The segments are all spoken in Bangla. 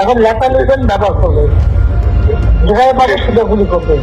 এখন লেখা লিখবেন ব্যবহার করবে। যেখানে পারে সেটা গুলি করবে।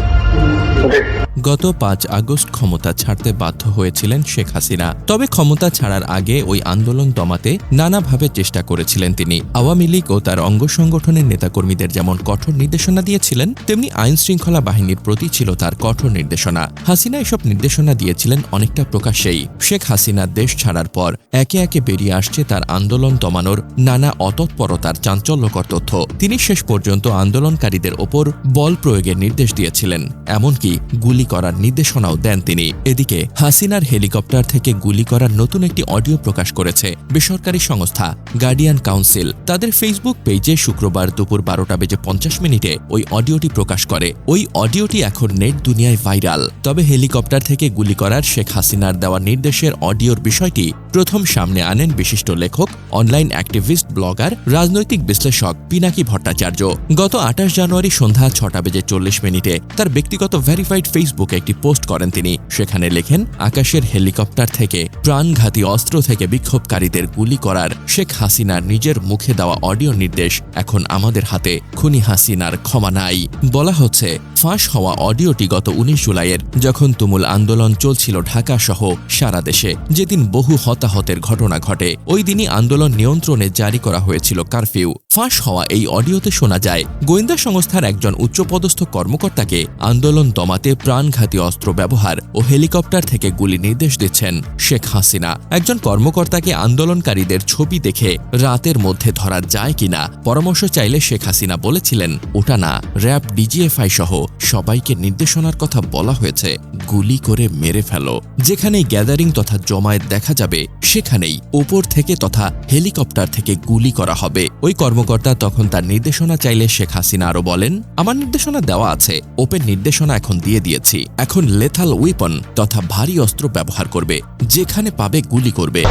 গত পাঁচ আগস্ট ক্ষমতা ছাড়তে বাধ্য হয়েছিলেন শেখ হাসিনা। তবে ক্ষমতা ছাড়ার আগে ওই আন্দোলন দমাতে নানাভাবে চেষ্টা করেছিলেন তিনি। আওয়ামী লীগ ও তার অঙ্গ সংগঠনের নেতাকর্মীদের যেমন কঠোর নির্দেশনা দিয়েছিলেন, তেমনি আইন শৃঙ্খলা বাহিনীর প্রতি ছিল তার কঠোর নির্দেশনা। হাসিনা এসব নির্দেশনা দিয়েছিলেন অনেকটা প্রকাশ্যেই। শেখ হাসিনা দেশ ছাড়ার পর একে একে বেরিয়ে আসছে তার আন্দোলন দমানোর নানা অতৎপরতার চাঞ্চল্যকর তথ্য। তিনি শেষ পর্যন্ত আন্দোলনকারীদের ওপর বল প্রয়োগের নির্দেশ দিয়েছিলেন। এমনকি গুলি করার নির্দেশনাও দেন তিনি। এদিকে, হাসিনার হেলিকপ্টার থেকে গুলি করার নতুন একটি অডিও প্রকাশ করেছে বেসরকারি সংস্থা গার্ডিয়ান কাউন্সিল। তাদের ফেসবুক পেজে শুক্রবার দুপুর বারোটা বেজে পঞ্চাশ মিনিটে ওই অডিওটি প্রকাশ করে। ওই অডিওটি এখন নেট দুনিয়ায় ভাইরাল। তবে হেলিকপ্টার থেকে গুলি করার শেখ হাসিনার দেওয়া নির্দেশের অডিওর বিষয়টি প্রথম সামনে আনেন বিশিষ্ট লেখক, অনলাইন অ্যাক্টিভিস্ট, ব্লগার, রাজনৈতিক বিশ্লেষক পিনাকি ভট্টাচার্য। গত আঠাশ জানুয়ারি সন্ধ্যা ছটা বেজে চল্লিশ মিনিটে তার ব্যক্তিগত ভেরিফাইড ফেসবুকে একটি পোস্ট করেন তিনি। সেখানে লেখেন, আকাশের হেলিকপ্টার থেকে, প্রাণঘাতী অস্ত্র থেকে বিক্ষোভকারীদের গুলি করার শেখ হাসিনার নিজের মুখে দেওয়া অডিও নির্দেশ এখন আমাদের হাতে। খুনি হাসিনার ক্ষমা নাই। বলা হচ্ছে ফাঁস হওয়া অডিওটি গত উনিশ জুলাইয়ের, যখন তুমুল আন্দোলন চলছিল ঢাকা সহ সারা দেশে, যেদিন বহু হতাহতের ঘটনা ঘটে, ওই দিনই আন্দোলন নিয়ন্ত্রণে জারি করা হয়েছিল কারফিউ। ফাঁস হওয়া এই অডিওতে শোনা যায়, গোয়েন্দা সংস্থার একজন উচ্চপদস্থ কর্মকর্তাকে আন্দোলন দমাতে প্রাণঘাতী অস্ত্র ব্যবহার ও হেলিকপ্টার থেকে গুলি নির্দেশ দিচ্ছেন শেখ হাসিনা। একজন কর্মকর্তাকে আন্দোলনকারীদের ছবি দেখে রাতের মধ্যে ধরা যায় কিনা, পরামর্শ চাইলে শেখ হাসিনা বলেছিলেন, ওটা না, র্যাব, ডিজিএফআই সহ সবাইকে নির্দেশনার কথা বলা হয়েছে, গুলি করে মেরে ফেলো। যেখানেই গ্যাদারিং তথা জমায়েত দেখা যাবে, সেখানেই ওপর থেকে তথা হেলিকপ্টার থেকে গুলি করা হবে। ওই কর্মকর্তা তখন তার নির্দেশনা চাইলে শেখ হাসিনা আরও বলেন আমার নির্দেশনা দেওয়া আছে ওপেন নির্দেশনা এখন দিয়ে দিয়েছি। এখন লেথাল উইপন তথা ভারী অস্ত্র ব্যবহার করবে যেখানে পাবে গুলি করবে।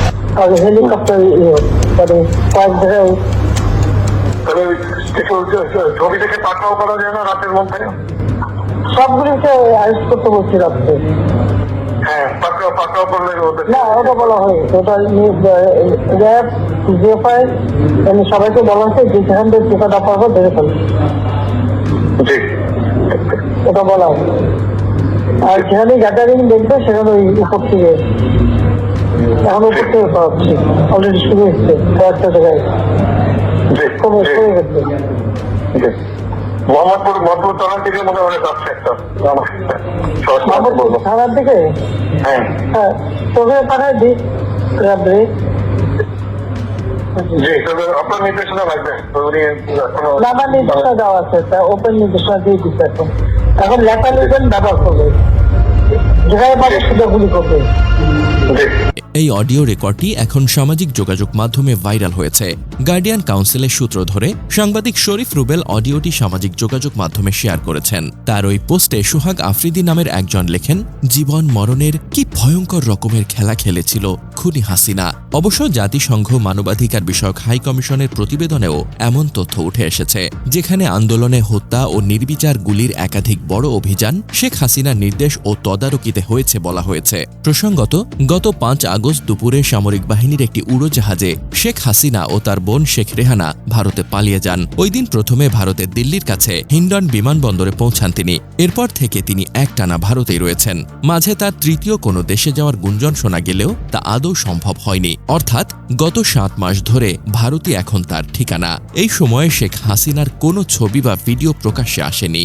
আর হেলিকপ্টার কয়েক জায়গায় তবে কিছু ছবি থেকে পাঠাও করা যায় না রাতের মধ্যে? সবগুলিকে আরেস্ট করতে বলছি রাত্রে। হ্যাঁ ওদের না ওটা বলা হয়েছে ওটা র্যাব জিএফআই মানে সবাইকে বলা হয়েছে যে যেখান থেকে টিকাটা পারব দেখে ফেলবে ওটা বলা হয়। আর যেখানে গ্যাদারিং দেখবে সেখানে ওই উপর থেকে এখন উপর থেকে করাচ্ছি অলরেডি শুরু হচ্ছে কয়েকটা জায়গায়। কমে গেছে। মোহাম্মদপুর থেকে মনে হয় থানার দিকে? হ্যাঁ। হ্যাঁ তোকে পাঠায় দিই র্যাবে জি তবে আপনার নির্দেশনা লাগবে। তো উনি এখনও নামার নির্দেশনা দেওয়া আছে তা ওপেন নির্দেশনা দিয়ে দিচ্ছে এখন। এখন লেখা লিখবেন ব্যবহার করবে। যেখানে পাবে সেটা গুলি করবে। জি। এই অডিও রেকর্ডটি এখন সামাজিক যোগাযোগ মাধ্যমে ভাইরাল হয়েছে। গার্ডিয়ান কাউন্সিলের সূত্র ধরে, সাংবাদিক শরীফ রুবেল অডিওটি সামাজিক যোগাযোগ মাধ্যমে শেয়ার করেছেন। তার ওই পোস্টে সোহাগ আফ্রিদি নামের একজন লেখেন, জীবন মরণের কি ভয়ঙ্কর রকমের খেলা খেলেছিল খুনি হাসিনা। অবশ্য জাতিসংঘ মানবাধিকার বিষয়ক হাই কমিশনের প্রতিবেদনেও এমন তথ্য উঠে এসেছে, যেখানে আন্দোলনে হত্যা ও নির্বিচার গুলির একাধিক বড় অভিযান শেখ হাসিনার নির্দেশ ও তদারকিতে হয়েছে বলা হয়েছে। প্রসঙ্গত, গত পাঁচ আগস্ট দুপুরে সামরিক বাহিনীর একটি উড়োজাহাজে শেখ হাসিনা ও তার বোন শেখ রেহানা ভারতে পালিয়ে যান। ওই দিন প্রথমে ভারতের দিল্লির কাছে হিন্ডন বিমানবন্দরে পৌঁছান তিনি। এরপর থেকে তিনি একটানা ভারতেই রয়েছেন। মাঝে তার তৃতীয় কোনো দেশে যাওয়ার গুঞ্জন শোনা গেলেও তা আদৌ সম্ভব হয়নি। অর্থাৎ গত সাত মাস ধরে ভারতই এখন তার ঠিকানা। এই সময়ে শেখ হাসিনার কোনো ছবি বা ভিডিও প্রকাশ্যে আসেনি।